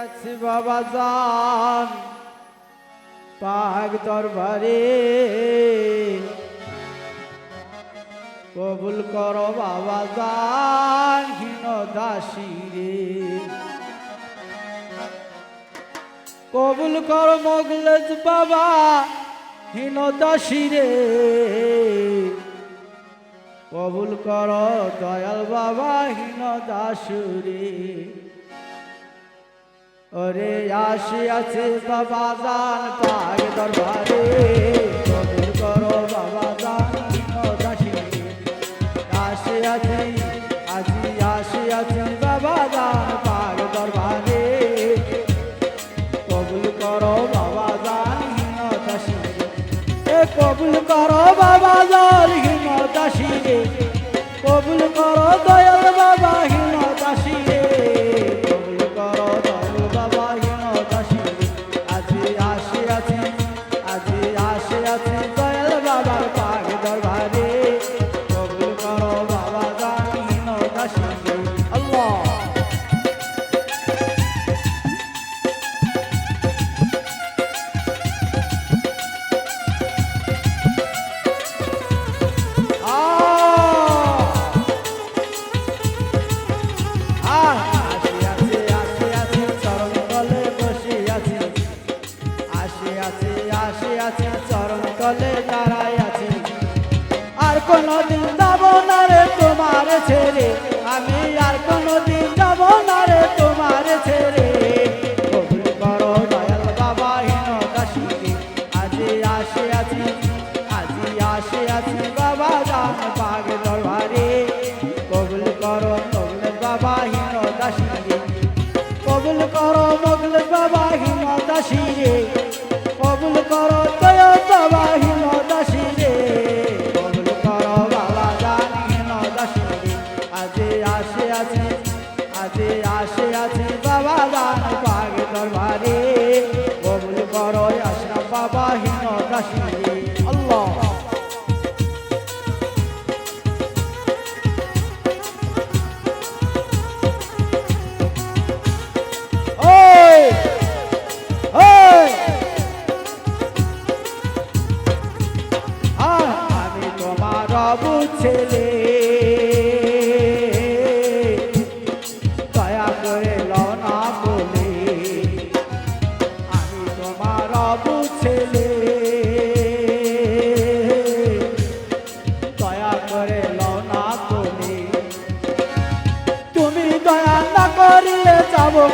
আছি বাবা জান, পাক দরবারে। কবুল করো বাবা জান, হীন দাসী রে। কবুল করো মগলেজ বাবা, হীন দাসী রে। কবুল কর দয়াল বাবা, হীন দাসুরে ওরে আসি আছে বাবা দান পাগ দরবারে। কবুল করো বাবা দান হীন দাসুরে আসি আছি, আজি আসি কোনদিন যাব না রে তোমার ছেড়ে। আমি আর কোনদিন যাব না রে তোমার ছেড়ে। কবুল করো দয়াল বাবা, হীন দাসীকে আজি আসে আছি, আজি আসে আছি বাবা, জান পাগ দরবারে। কবুল করো কবুল বাবা, হীন দাসীকে। কবুল করো মগল বাবা, হীন দাসীরে।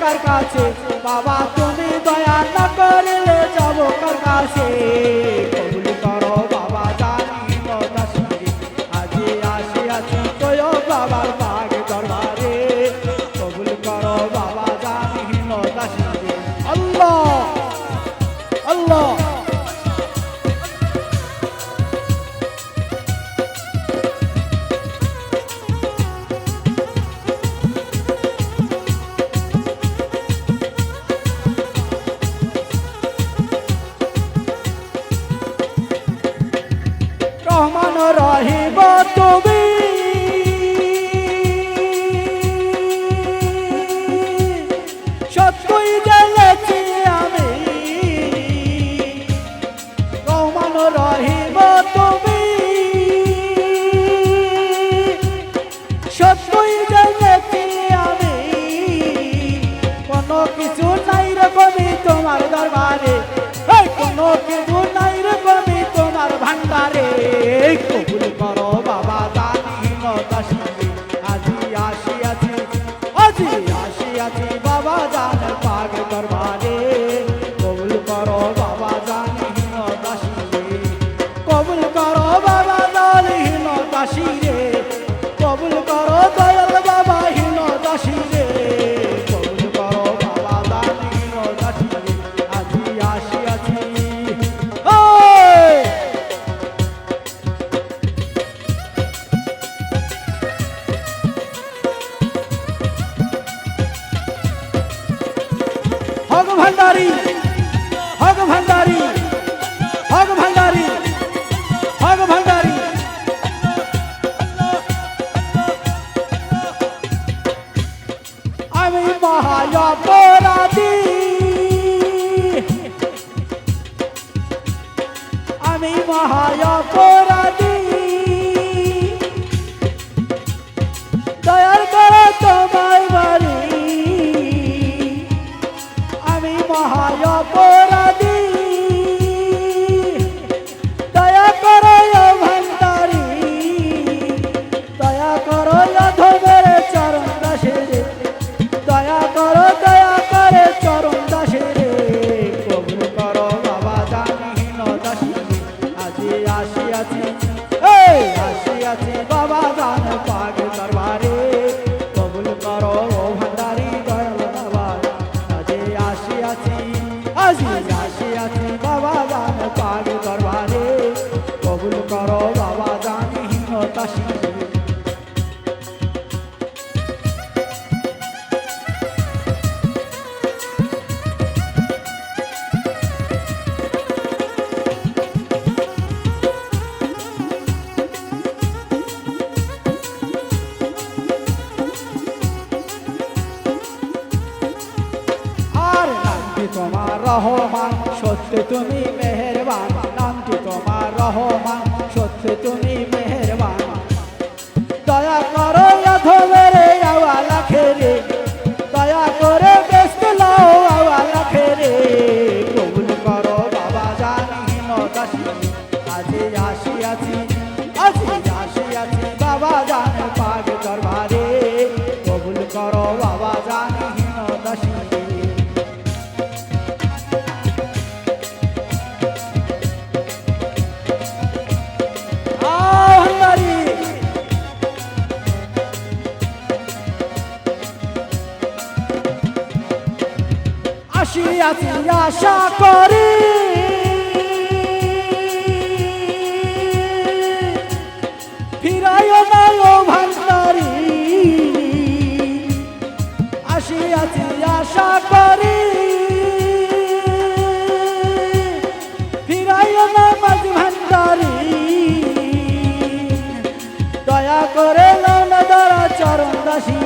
কার কাছে? বাবা তুমি দয়া না করলে যাব কার কাছে? ya ti ভান্ডারি হক ভান্ডারি হক ভান্ডারি হক ভান্ডারি। আমি মহাপরাধী আমি মহাপরাধী a আছি, আশা করি। ফিরায় না ও ভান্ডারি আসিয়াছি আশা করি। ফিরায় না মাঝ ভান্ডারি। দয়া করে লন দ্বারা চরণ দাসী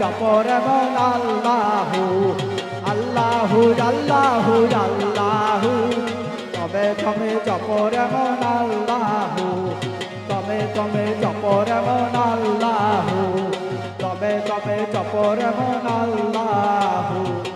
চপর আল্লাহু আল্লাহু আল্লাহু আল্লাহু। তবে তমে চপর আল্লাহু তবে তমে চপর আল্লাহু তবে তবে চপর আল্লাহু